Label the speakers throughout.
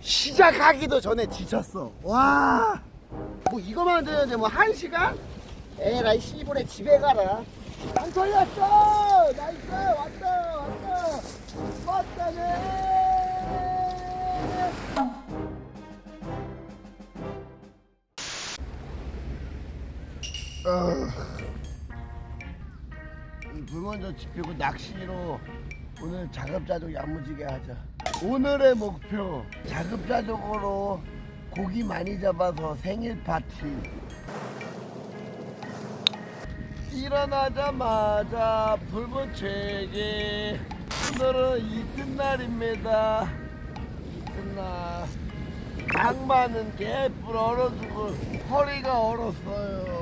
Speaker 1: 시작하기도 전에 지쳤어. 와. 뭐 이거만 되는데 뭐 한 시간? 에라이 씨부레 집에 가라. 안 털렸어. 나이스 왔다 왔다 왔다네. 불 먼저 지피고 낚시로 오늘 자급자족 야무지게 하자. 오늘의 목표 자급자족으로 고기 많이 잡아서 생일 파티. 일어나자마자 불 붙이기. 오늘은 이튿날입니다. 이튿날. 양반은 개뿔 얼어주고 허리가 얼었어요.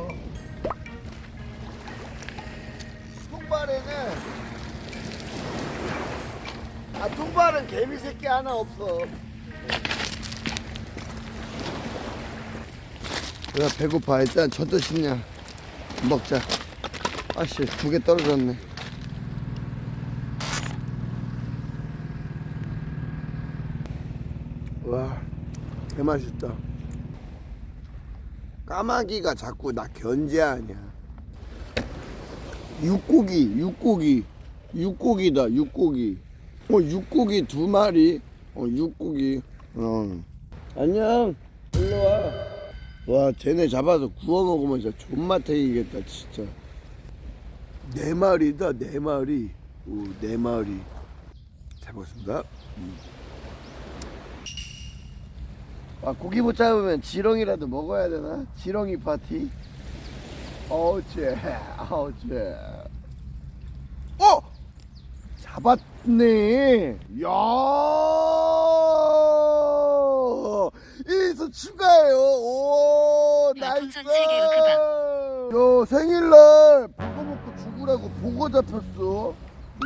Speaker 1: 통발은 개미 새끼 하나 없어. 야 배고파 일단 저도 싶냐 먹자. 아씨 두 개 떨어졌네. 와 개맛있다. 까마귀가 자꾸 나 견제하냐. 육고기, 육고기, 육고기다, 육고기. 어, 육고기 두 마리. 어, 육고기. 어. 안녕. 일로 와. 와, 쟤네 잡아서 구워 먹으면 진짜 존맛탱이겠다, 진짜. 네 마리다, 네 마리. 오, 네 마리. 잘 먹습니다. 음. 아, 고기 못 잡으면 지렁이라도 먹어야 되나? 지렁이 파티? 어째, 어째. 어! 잡았네. 야! 일수 추가해요. 오, 나이스. 요 생일날 보고 먹고 죽으라고 보고 잡혔어.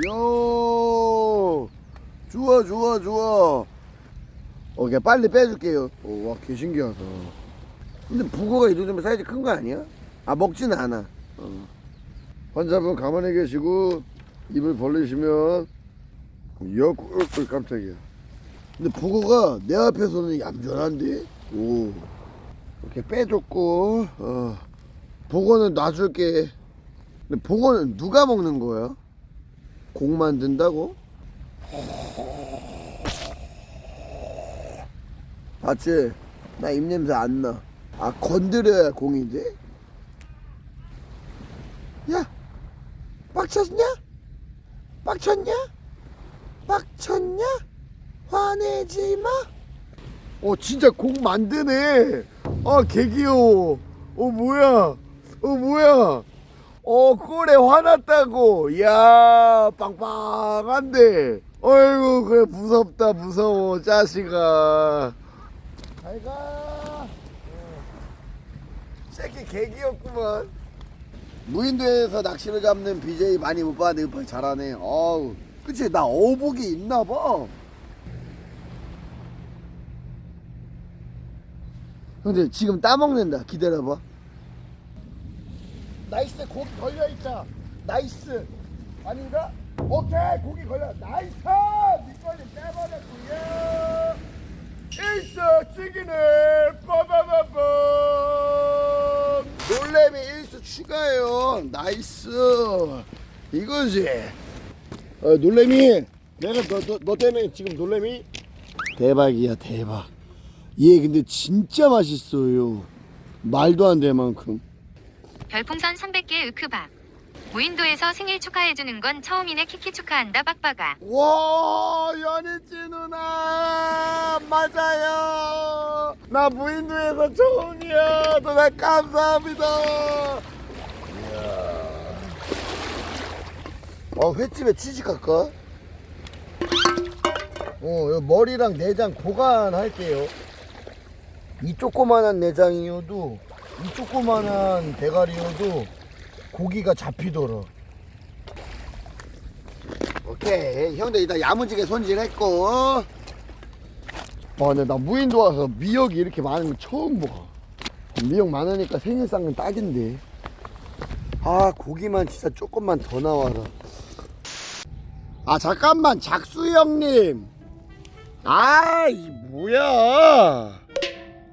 Speaker 1: 요. 좋아, 좋아, 좋아. 오케이, 빨리 빼줄게요. 오, 와, 개 신기하다. 근데 북어가 이 정도면 사이즈 큰 거 아니야? 아 먹지는 않아. 어. 환자분 가만히 계시고 입을 벌리시면 여 꿀꿀 깜짝이야. 근데 북어가 내 앞에서는 얌전한데. 오. 이렇게 빼줬고 어. 북어는 놔줄게. 근데 북어는 누가 먹는 거야? 공 만든다고? 맞지? 나 입냄새 안 나. 아 건드려야 공이 돼? 야, 빡쳤냐? 빡쳤냐? 빡쳤냐? 화내지 마. 어, 진짜 공 만드네. 아, 개 귀여워. 어, 뭐야? 어, 뭐야? 어, 꼴에 화났다고. 야, 빵빵한데. 어이구, 그래, 무섭다, 무서워, 자식아. 잘 가. 새끼 개 귀엽구만. 무인도에서 낚시를 잡는 BJ 많이 못 봤는데 이거 잘하네. 어우, 그치? 나 어복이 있나 봐. 근데 지금 따먹는다. 기다려봐. 나이스 고기 걸려있자. 나이스. 아닌가? 오케이 고기 걸려. 나이스! 밑걸림 빼버렸고요. 일석 찌기네. 빠바바밤. 놀래미 일수 추가해요. 나이스. 이거지. 어, 놀래미. 내가 너, 너, 너 때문에 지금 놀래미? 대박이야, 대박. 얘 근데 진짜 맛있어요. 말도 안 될 만큼.
Speaker 2: 별풍선 300개 으크박. 무인도에서 생일 축하해주는 건 처음이네 키키 축하한다 빡빡아.
Speaker 1: 와, 연희지 누나. 맞아요. 나 무인도에서 처음이야. 누나 감사합니다. 이야. 어, 횟집에 취직할까? 어, 머리랑 내장 보관할게요. 이 조그만한 내장이어도 이 조그만한 대가리여도 고기가 잡히더라. 오케이 형들 일단 야무지게 손질했고 아 근데 나 무인도 와서 미역이 이렇게 많은 거 처음 봐 미역 많으니까 생일상은 딱인데 아 고기만 진짜 조금만 더 나와라 아 잠깐만 작수 형님 아, 이 뭐야?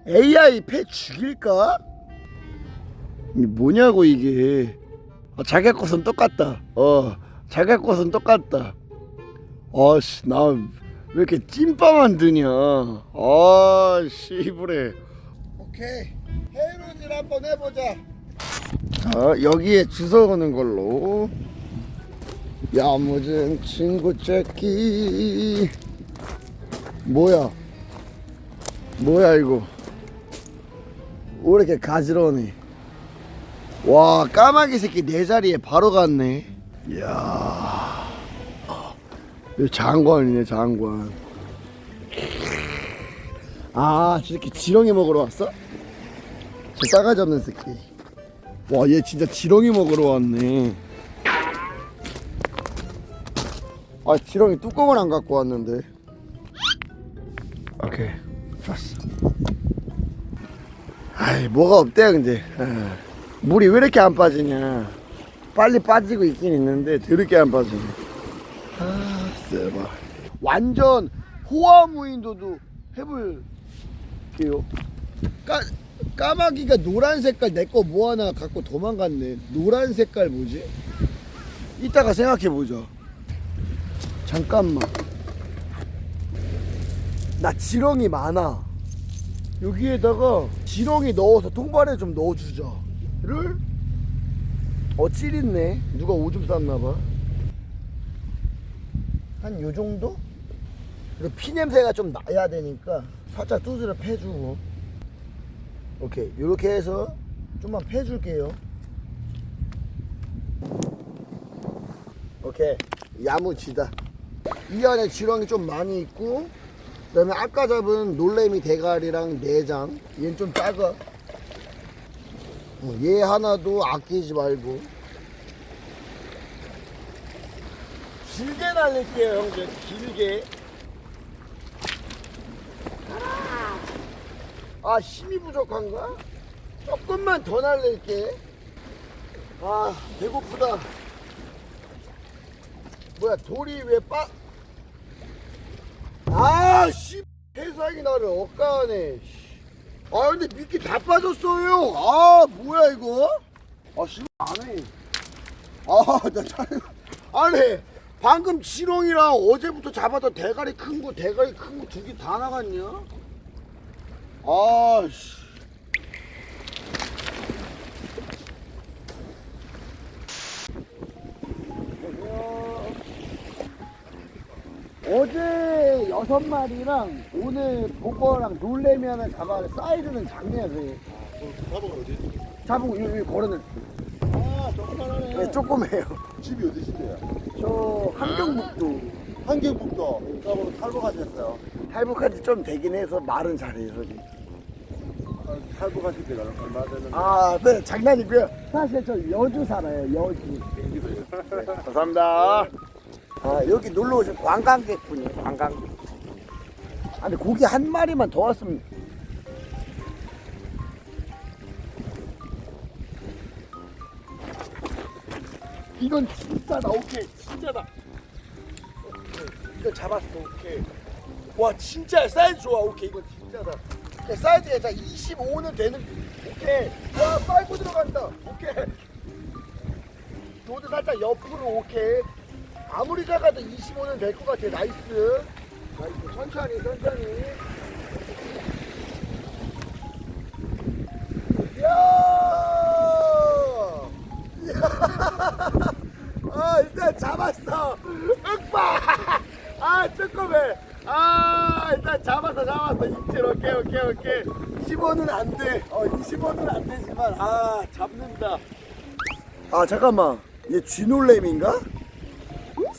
Speaker 1: AI 폐 죽일까? 이 뭐냐고 이게? 어, 자기 것은 똑같다. 어, 자기 것은 똑같다. 아씨, 나 왜 이렇게 찐빠만 드냐? 아, 씨부래. 오케이, 헤이로질 한번 해보자. 자, 여기에 주워 오는 걸로. 야무진 친구 찾기. 뭐야? 뭐야 이거? 왜 이렇게 가지런해? 와 까마귀 새끼 내 자리에 바로 갔네. 이야. 장관이네 장관. 아, 저 새끼 지렁이 먹으러 왔어? 저 싸가지 없는 새끼. 와, 얘 진짜 지렁이 먹으러 왔네. 아, 지렁이 뚜껑을 안 갖고 왔는데. 오케이, 좋았어. 아이, 뭐가 없대, 근데. 아, 물이 왜 이렇게 안 빠지냐. 빨리 빠지고 있긴 있는데, 더럽게 안 빠지네. 아, 세바. 완전 호화무인도도 해볼게요. 까, 까마귀가 노란 색깔 내 거 뭐 하나 갖고 도망갔네. 노란 색깔 뭐지? 이따가 생각해 보자. 잠깐만. 나 지렁이 많아. 여기에다가 지렁이 넣어서 통발에 좀 넣어주자. 를? 어, 찌릿네. 누가 오줌 쌌나봐. 한 요 정도? 그리고 피 냄새가 좀 나야 되니까 살짝 두드려 패주고. 오케이. 요렇게 해서 좀만 패줄게요. 오케이. 야무지다. 이 안에 지렁이 좀 많이 있고 그 다음에 아까 잡은 놀래미 대가리랑 내장 얘는 좀 작아 어, 얘 하나도 아끼지 말고 길게 날릴게요 형들 길게 아 힘이 부족한가? 조금만 더 날릴게 아 배고프다 뭐야 돌이 왜 빠? 아씨 세상이 나를 씨. 아 근데 미끼 다 빠졌어요. 아 뭐야 이거? 아씨 안해. 아나 잘 아니 방금 지렁이랑 어제부터 잡았던 대가리 큰 거 대가리 큰 거 두 개 다 나갔냐? 아씨 어제 여섯 마리랑 오늘 보거랑 하나 잡아 사이즈는 작네요
Speaker 3: 사복 어디?
Speaker 1: 잡은 거 여기 걸어놨
Speaker 3: 아, 조그만하네.
Speaker 1: 네, 조그매요.
Speaker 3: 집이 어디신데요?
Speaker 1: 저 함경북도.
Speaker 3: 한경북도. 사복으로 탈북하셨어요.
Speaker 1: 탈북한 지 좀 되긴 해서 말은 잘해요 저기.
Speaker 3: 아, 탈북하실 때가 얼마 됐는데.
Speaker 1: 아네 장난이고요. 사실 저 여주 살아요 여주. 네, 감사합니다 아 여기 놀러 오신 관광객분이에요 관광객. 아 근데 고기 한 마리만 더 왔으면. 이건 진짜다 오케이. 진짜다 이거 잡았어 오케이. 와 진짜 사이즈 좋아 오케이. 이거 진짜다 오케이, 사이즈가 자 25는 되는 오케이. 와 빨고 들어간다 오케이. 도드 살짝 옆으로 오케이 아무리 작아도 25는 될 것 같아. 나이스. 나이스. 천천히 천천히. 이야! 아 일단 잡았어. 윽박 아 조금해. 아 일단 잡았어 잡았어. 입질 오케이 오케이 오케이. 15는 안 돼. 어 25는 안 되지만 아 잡는다. 아 잠깐만. 얘 쥐놀래미인가?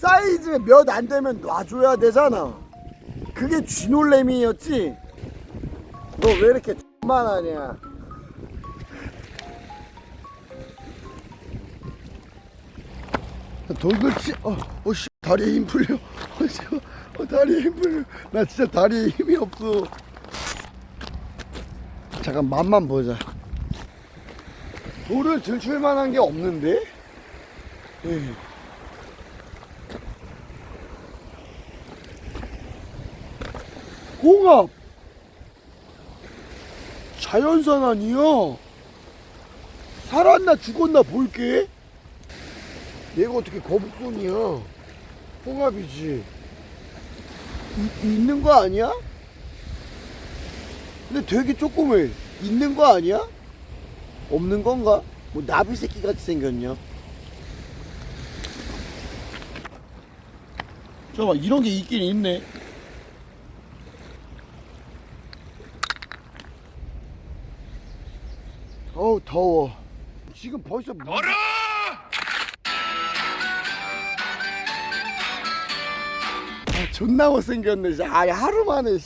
Speaker 1: 사이즈 몇 안 되면 놔줘야 되잖아 그게 쥐놀래미였지? 너 왜 이렇게 X만 하냐 돌글치 어, 어, 씨, 다리에 힘 풀려. 어, 씨, 어, 다리에 힘 풀려. 나 진짜 다리에 힘이 없어. 잠깐 맛만 보자. 돌을 들출 만한 게 없는데? 예. 홍합 자연산 아니야 살았나 죽었나 볼게 얘가 어떻게 거북손이야 홍합이지 이- 있는 거 아니야? 근데 되게 조그매 있는 거 아니야? 없는 건가? 뭐 나비 새끼 같이 생겼냐? 잠깐만 이런 게 있긴 있네 어우 더워. 지금 벌써 물... 아, 존나 못생겼네 진짜. 아 하루 만에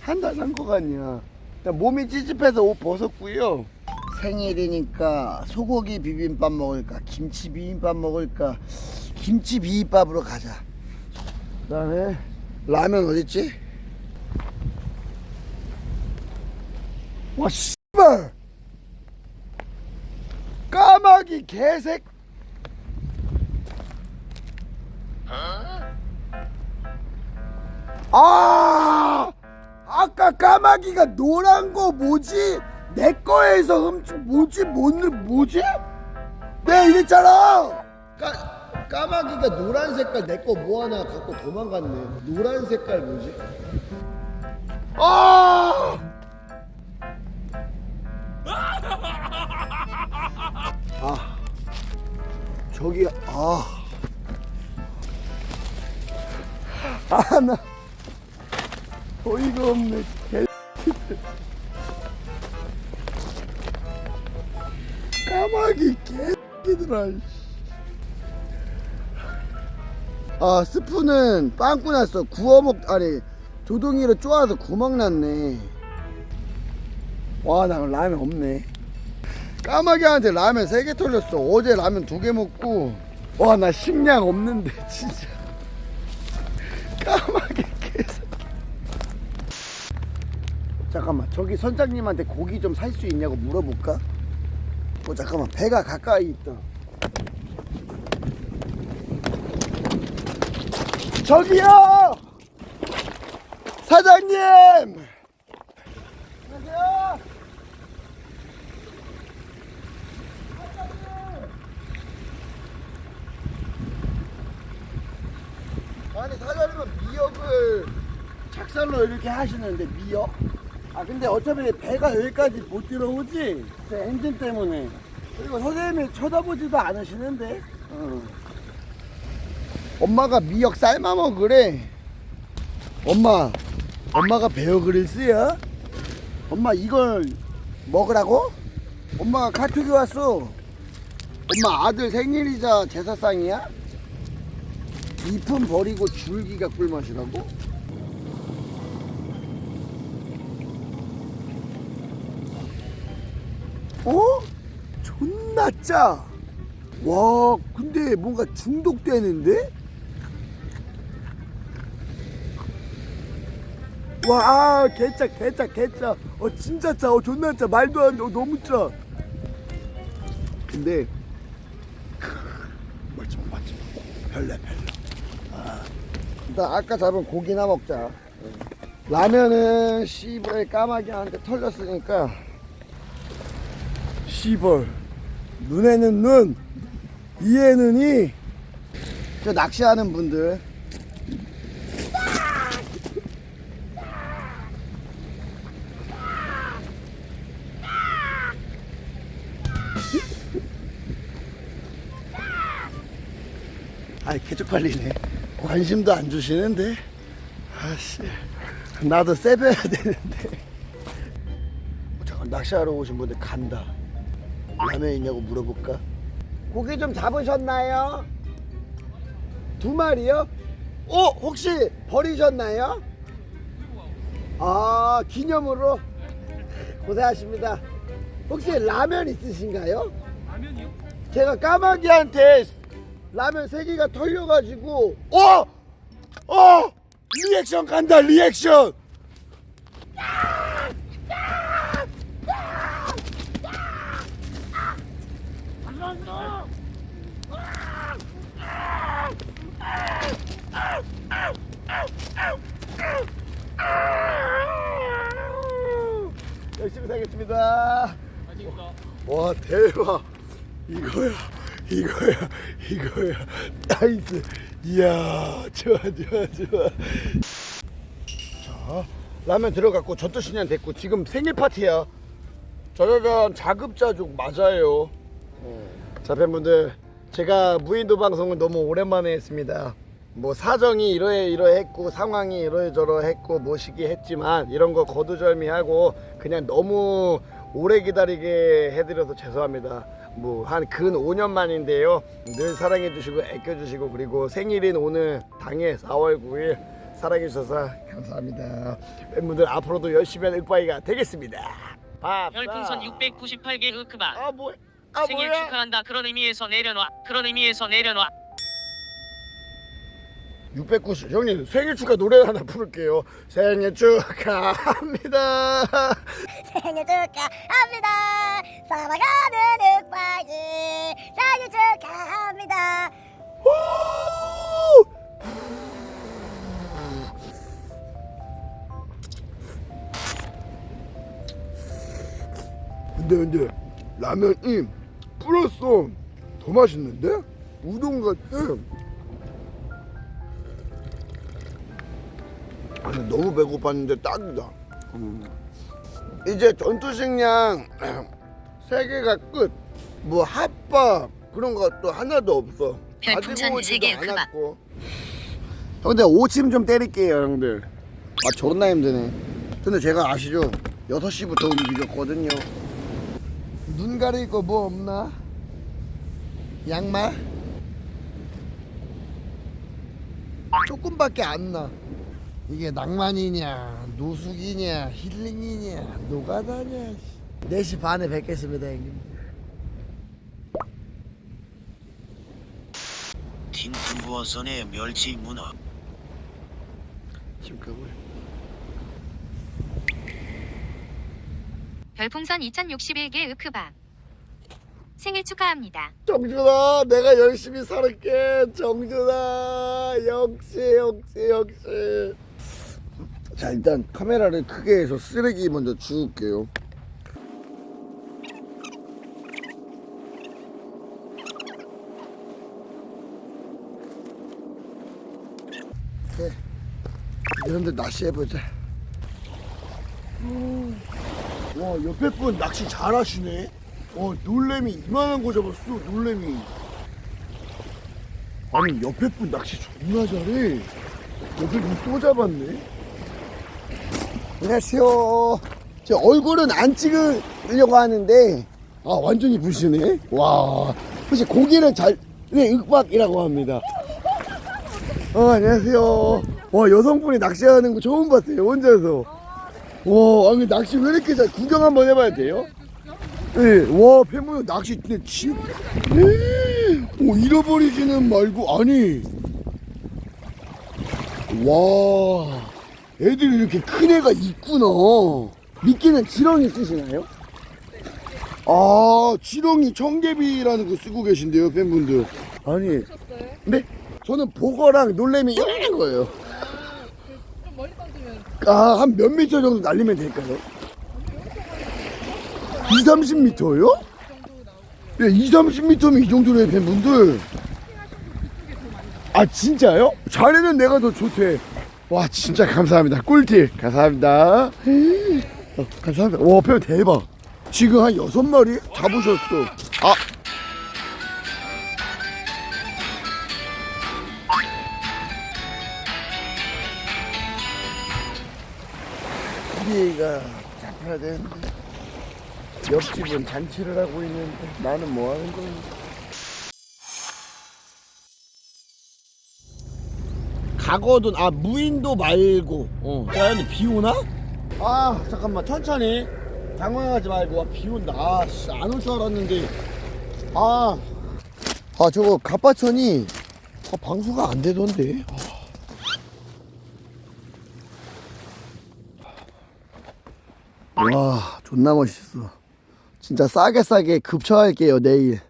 Speaker 1: 한한 달 산 거 같냐. 몸이 찌집해서 옷 벗었고요. 생일이니까 소고기 비빔밥 먹을까 김치 비빔밥 먹을까. 김치 비빔밥으로 가자. 그 다음에 라면 어딨지? 와씨발 까마귀 개색 아 아까 까마귀가 노란 거 뭐지? 내 거에서 훔치 뭐지? 뭔 뭐지? 내가 이랬잖아. 까, 까마귀가 노란 색깔 내 거 뭐 하나 갖고 도망갔네. 노란 색깔 뭐지? 아! 아 저기 아. 아, 나 어이가 없네. 개 까마귀 개새끼들아. 씨. 아, 스프는 빵꾸 났어. 구워 먹, 아니, 조동이로 쪼아서 구멍 났네. 와, 나 라면 없네. 까마귀한테 라면 세개 털렸어. 어제 라면 두개 먹고. 와, 나 식량 없는데, 진짜. 까마귀 개새. 잠깐만, 저기 선장님한테 고기 좀 살 수 있냐고 물어볼까? 어, 잠깐만, 배가 가까이 있다. 저기요! 사장님! 안녕하세요! 아니 사장님은 미역을 작살로 이렇게 하시는데 미역? 아 근데 어차피 배가 여기까지 못 들어오지? 그 엔진 때문에 그리고 선생님이 쳐다보지도 않으시는데 어. 엄마가 미역 삶아 먹으래 엄마 엄마가 베어 그릴스야? 엄마 이걸 먹으라고? 엄마가 카톡이 왔어 엄마 아들 생일이자 제사상이야? 잎은 버리고 줄기가 꿀맛이라고? 어? 존나 짜! 와, 근데 뭔가 중독되는데? 와, 아, 개짜, 개짜, 개짜. 어, 진짜 짜. 어, 존나 짜. 말도 안 돼. 어, 너무 짜. 근데, 크, 맞지 마, 맞지 마. 별래, 별래. 일단 아까 잡은 고기나 먹자. 라면은 씨발 까마귀한테 털렸으니까 씨발 눈에는 눈 이에는 이. 저 낚시하는 분들 아이 개쪽팔리네 관심도 안 주시는데 아씨 나도 세배야 되는데 어, 잠깐 낚시하러 오신 분들 간다 라면 있냐고 물어볼까 고기 좀 잡으셨나요? 두 마리요? 어 혹시 버리셨나요? 아 기념으로 고생하십니다 혹시 라면 있으신가요? 라면이요? 제가 까마귀한테 라면 3개가 털려가지고 어! 어! 리액션 간다 리액션! 열심히 살겠습니다. 와 대박 이거야 이거야 이거야. 나이스. 이야 좋아 좋아 좋아. 자 라면 들어갔고 젖도시냥 됐고 지금 생일 파티야. 짜자잔 자급자족 맞아요. 자 팬분들 제가 무인도 방송을 너무 오랜만에 했습니다. 뭐 사정이 이러해 이러했고 상황이 이러저러했고 모시기 했지만 이런 거 거두절미하고 그냥 너무 오래 기다리게 해드려서 죄송합니다. 뭐 한 근 5년 만인데요. 늘 사랑해 주시고 애껴주시고 그리고 생일인 오늘 당일 4월 9일 사랑해 주셔서 감사합니다. 팬분들 앞으로도 열심히 하는 윽바이가 되겠습니다. 밥.
Speaker 4: 별풍선 698개 으크바
Speaker 1: 아 뭐? 아
Speaker 4: 생일
Speaker 1: 뭐야?
Speaker 4: 축하한다 그런 의미에서 내려놔 그런 의미에서 내려놔
Speaker 1: 690 형님 생일 축하 노래 하나 부를게요. 생일 축하합니다.
Speaker 5: 생일 축하합니다. 사랑하는 흑박이. 생일 축하합니다.
Speaker 1: 근데 근데 라면이 불었어. 더 맛있는데? 우동 같아 너무 배고팠는데 딱이다 음. 이제 전투식량 세 개가 끝 뭐 핫밥 그런 것도 하나도 없어
Speaker 2: 별풍선 세개 그만.
Speaker 1: 않았고. 형들 오침 좀 때릴게요 형들 아 존나 힘드네 근데 제가 아시죠 6시부터 움직였거든요 눈 가릴 거 뭐 없나? 양말? 조금밖에 안 나. 이게 낭만이냐, 노숙이냐, 힐링이냐, 노가다냐. 4시 반에 뵙겠습니다, 형님.
Speaker 6: 틴틴부어선의 멸치 문어
Speaker 1: 지금 가고요.
Speaker 2: 별풍선 2061개 으크바. 생일 축하합니다.
Speaker 1: 정준아, 내가 열심히 살을게. 정준아, 역시, 역시, 역시. 자, 일단 카메라를 크게 해서 쓰레기 먼저 주울게요. 네. 이런데 낚시 해보자. 와, 옆에 분 낚시 잘하시네. 어, 놀래미 이만한 거 잡았어, 놀래미. 아니, 옆에 분 낚시 존나 잘해. 옆에 분 또 잡았네. 안녕하세요. 제 얼굴은 안 찍으려고 하는데, 아, 완전히 부시네. 와, 혹시 고기를 잘, 네, 윽박이라고 합니다. 어, 안녕하세요. 와, 여성분이 낚시하는 거 처음 봤어요, 혼자서. 와, 아니, 낚시 왜 이렇게 잘, 구경 한번 해봐야 돼요? 네, 와, 폐모형 낚시 근데 진, 오, 잃어버리지는 말고, 아니, 와, 애들이 이렇게 큰 애가 있구나. 미끼는 지렁이 쓰시나요? 아, 지렁이 청개비라는 거 쓰고 계신데요, 팬분들. 아니, 네? 저는 보거랑 놀래미 이런 거예요. 아, 한 몇 미터 정도 날리면 될까요? 2, 30m요? 네, 2, 30m면 이 정도로 해요, 팬분들. 아, 진짜요? 자네는 내가 더 좋대. 와, 진짜 감사합니다. 꿀팁. 감사합니다. 어, 감사합니다. 와, 팬 대박. 지금 한 여섯 마리 잡으셨어. 아. 우리가 잡혀야 되는데. 옆집은 잔치를 하고 있는데 나는 뭐 하는 거야? 가거든 아 무인도 말고. 어. 자연이 비 오나? 아 잠깐만. 천천히. 당황하지 말고. 아, 비 온다. 아안 올 줄 알았는데. 아아 아, 저거 갑바천이 아, 방수가 안 되던데. 아. 와 존나 멋있어. 진짜 싸게 싸게 급처할게요 내일.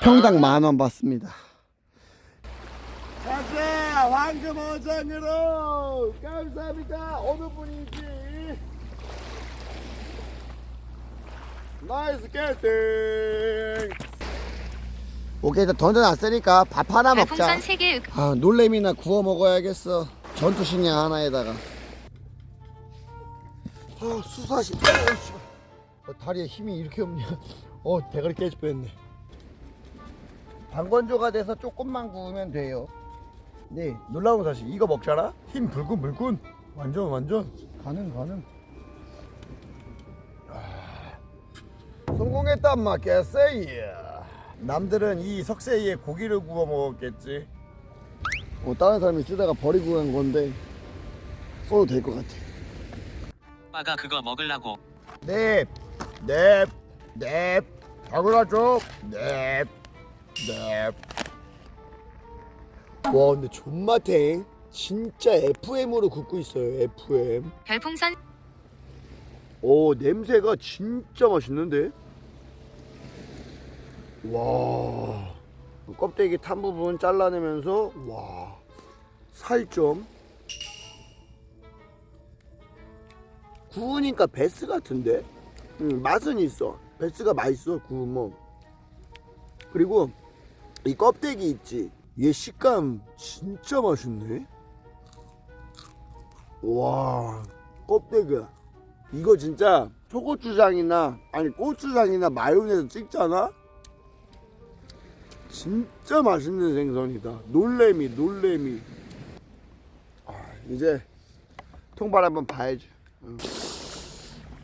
Speaker 1: 평당 만 원 받습니다. 가 자 황금 어장으로. 감사합니다. 어느 분인지?
Speaker 3: 나이스 캐스팅.
Speaker 1: 오케이 일단 던져놨으니까 밥 하나 먹자.
Speaker 2: 별풍선 3개
Speaker 1: 윽아 놀래미나 구워 먹어야겠어. 전투식량 하나에다가. 아 수사시. 어, 씨발. 어, 다리에 힘이 이렇게 없냐. 어 대가리 깨질 뻔했네. 방건조가 돼서 조금만 구우면 돼요 네 놀라운 사실. 이거 먹잖아? 힘 불끈 불끈. 완전 완전. 가능 가능. 아, 성공했단 마 개쎄이. 남들은 이 석쇠에 고기를 구워 먹었겠지. 어, 다른 사람이 쓰다가 버리고 간 건데 써도 될 것 같아.
Speaker 4: 빠가 그거 먹으려고.
Speaker 1: 넵, 넵, 넵, 당연하죠. 넵, 넵. 와, 근데 존맛탱 진짜 FM으로 굽고 있어요. FM.
Speaker 2: 별풍선
Speaker 1: 오, 냄새가 진짜 맛있는데. 와, 껍데기 탄 부분 잘라내면서 와, 살점. 구우니까 베스 같은데? 음, 맛은 있어. 베스가 맛있어 구우면. 그리고 이 껍데기 있지. 얘 식감 진짜 맛있네. 와, 껍데기야. 이거 진짜 초고추장이나 아니 고추장이나 마요네즈 찍잖아. 진짜 맛있는 생선이다. 놀래미, 놀래미. 아, 이제 통발 한번 봐야지. 응.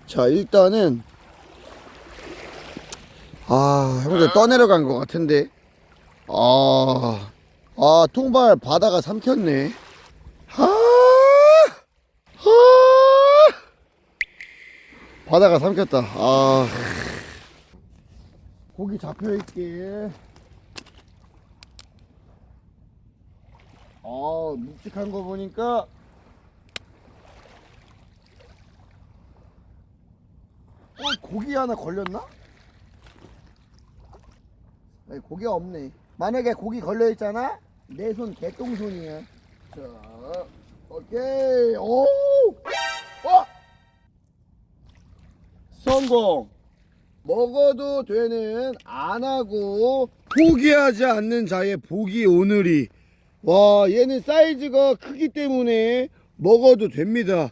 Speaker 1: 자, 일단은 아, 형들 떠내려간 것 같은데. 아, 아, 통발 바다가 삼켰네. 아, 아, 바다가 삼켰다. 아, 고기 잡혀 있게. 아, 묵직한 거 보니까 어, 고기 하나 걸렸나? 아니, 고기가 없네. 만약에 고기 걸려 있잖아? 내 손 개똥손이야. 자, 오케이. 오! 어! 성공! 먹어도 되는 안 하고 포기하지 않는 자의 복이 오늘이 와 얘는 사이즈가 크기 때문에 먹어도 됩니다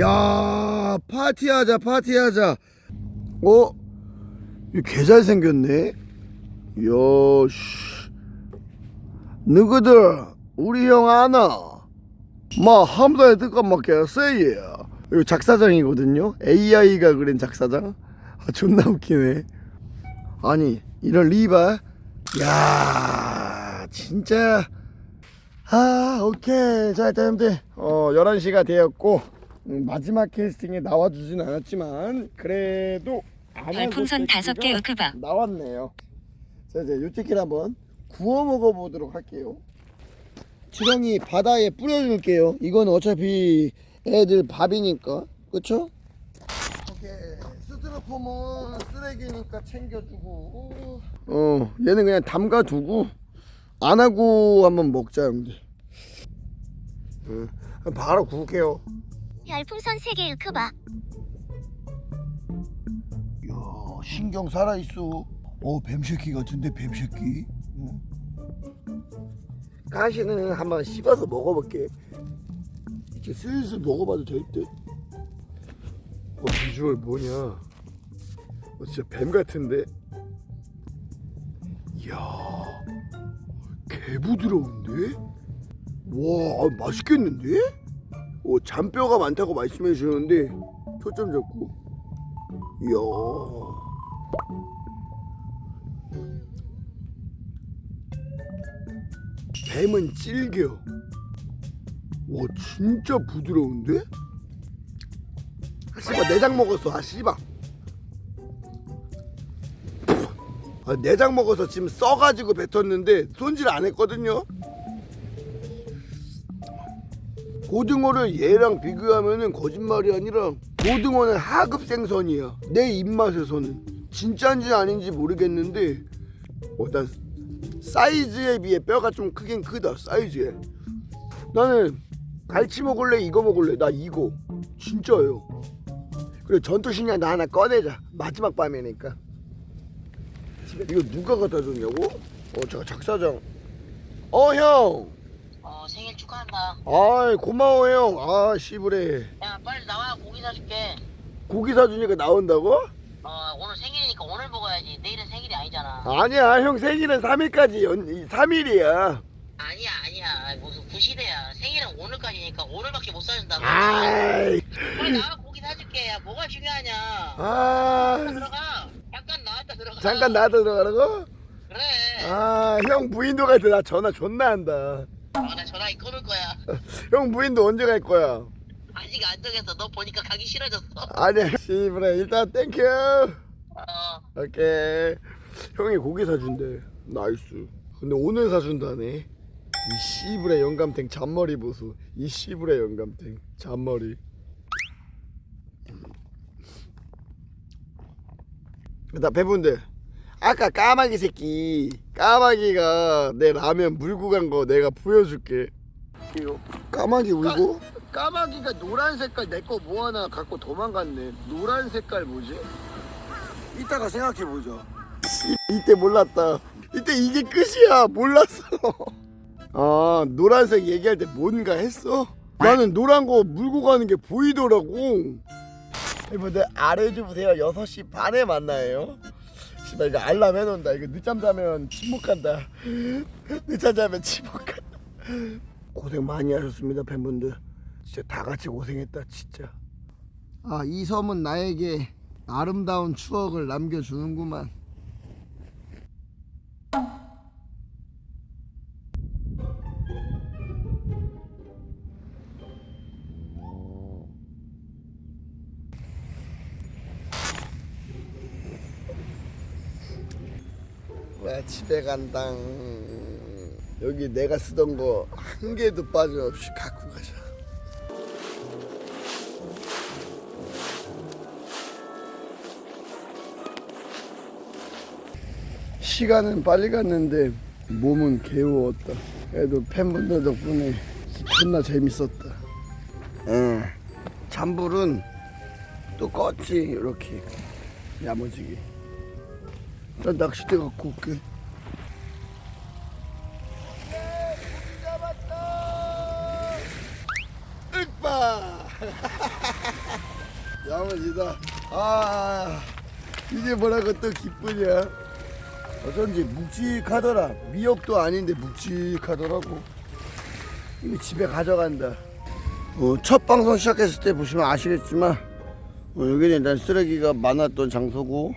Speaker 1: 야 파티하자 파티하자 어? 이개 잘생겼네 야 씨 너희들? 우리 형 아나? 마 함다에 듣고 막 개쎄예 이거 작사장이거든요? AI가 그린 작사장? 아 존나 웃기네. 아니 이런 리바? 야 진짜. 아 오케이. 자 일단 형들. 어 11시가 되었고 음, 마지막 캐스팅에 나와주진 않았지만 그래도
Speaker 2: 별풍선 다섯 개 으크바
Speaker 1: 나왔네요. 자 이제 요티키를 한번 구워 먹어보도록 할게요. 지렁이 바다에 뿌려줄게요. 이건 어차피 애들 밥이니까. 그쵸? 오케이. 스티로폼은 쓰레기니까 챙겨주고. 어 얘는 그냥 담가두고 안 하고 한번 먹자 형들. 응. 바로 구울게요.
Speaker 5: 별풍선 3개 으크바.
Speaker 1: 이야 신경 살아있어. 어 뱀새끼 같은데 뱀새끼? 응. 가시는 한번 씹어서 먹어볼게. 이렇게 슬슬 먹어봐도 될 듯. 어 비주얼 뭐냐? 어 진짜 뱀 같은데? 이야 개 부드러운데? 와 아, 맛있겠는데? 어 잔뼈가 많다고 말씀해 주셨는데 초점 잡고. 이야 뱀은 질겨. 와 진짜 부드러운데? 아 씨발 내장 먹었어. 아 씨발. 아, 내장 먹어서 지금 써가지고 뱉었는데 손질 안 했거든요. 고등어를 얘랑 비교하면은 거짓말이 아니라 고등어는 하급 생선이야. 내 입맛에서는 진짜인지 아닌지 모르겠는데, 어, 난 사이즈에 비해 뼈가 좀 크긴 크다. 사이즈에. 나는 갈치 먹을래 이거 먹을래 나 이거 진짜예요. 그리고 전투식량도 하나 꺼내자 마지막 밤이니까 이거 누가 갖다 줬냐고? 어 제가 작사장 어형
Speaker 7: 어 생일 축하한다.
Speaker 1: 아이 고마워 형아 씨부래
Speaker 7: 야 빨리 나와 고기 사줄게.
Speaker 1: 고기 사주니까 나온다고?
Speaker 7: 어 오늘 생일이니까 오늘 먹어야지. 내일은 생일이 아니잖아.
Speaker 1: 아니야 형 생일은 3일까지 연 3일이야
Speaker 7: 아니야 아니야 무슨 구시대야. 생일은 오늘까지니까 오늘밖에 못 사준다고.
Speaker 1: 아이
Speaker 7: 빨리 나와 고기 사줄게. 야 뭐가 중요하냐.
Speaker 1: 아
Speaker 7: 들어가. 잠깐 나왔다 들어가.
Speaker 1: 잠깐 나도 들어가라고?
Speaker 7: 그래.
Speaker 1: 아형 무인도 갈 때 나 전화 존나 한다
Speaker 7: 어, 나 전화기 끊을 거야.
Speaker 1: 형 무인도 언제 갈 거야?
Speaker 7: 아직 안 정했어. 너 보니까 가기 싫어졌어.
Speaker 1: 아니야 씨부래 일단 땡큐
Speaker 7: 어.
Speaker 1: 오케이 형이 고기 사준대. 나이스. 근데 오늘 사준다네. 이 씨부레 영감탱 잔머리 보소. 이 씨부레 영감탱 잔머리. 나 배분데. 아까 까마귀 새끼. 까마귀가 내 라면 물고 간 거 내가 보여줄게. 까마귀 울고? 까 마귀가 노란 색깔 내 거 뭐 하나 갖고 도망갔네. 노란 색깔 뭐지? 이따가 생각해 보 죠. 이때 몰랐다. 이때 이게 끝이야. 몰랐어. 아 노란색 얘기할 때 뭔가 했어? 나는 노란 거 물고 가는 게 보이더라고. 여러분들 아래 주보세요. 6시 반에 만나요. 씨발 이거 알람 해놓는다. 이거 늦잠 자면 침묵 간다. 늦잠 자면 침묵 간다. 고생 많이 하셨습니다 팬분들. 진짜 다 같이 고생했다 진짜. 아 이 섬은 나에게 아름다운 추억을 남겨주는구만. 왜 집에 간당. 여기 내가 쓰던 거 한 개도 빠짐없이 갖고 가자. 시간은 빨리 갔는데 몸은 개우었다. 그래도 팬분들 덕분에 존나 재밌었다. 응. 잔불은 또 껐지 이렇게 야무지게. 나 낚싯대 갖고 올게. 윽바! 야무지다. 아, 이제 뭐라고 또 기쁘냐? 어쩐지 묵직하더라. 미역도 아닌데 묵직하더라고. 이거 집에 가져간다. 어, 첫 방송 시작했을 때 보시면 아시겠지만 어, 여기는 일단 쓰레기가 많았던 장소고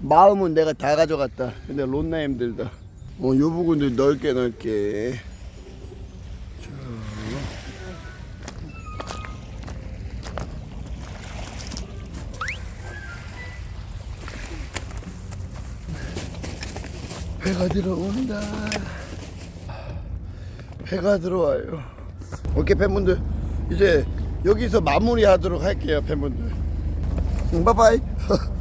Speaker 1: 마음은 내가 다 가져갔다. 근데 론나 힘들다. 어, 요 부분도 넓게 넓게. 배가 들어온다. 배가 들어와요. 오케이 팬분들 이제 여기서 마무리하도록 할게요 팬분들. 응, 바이바이.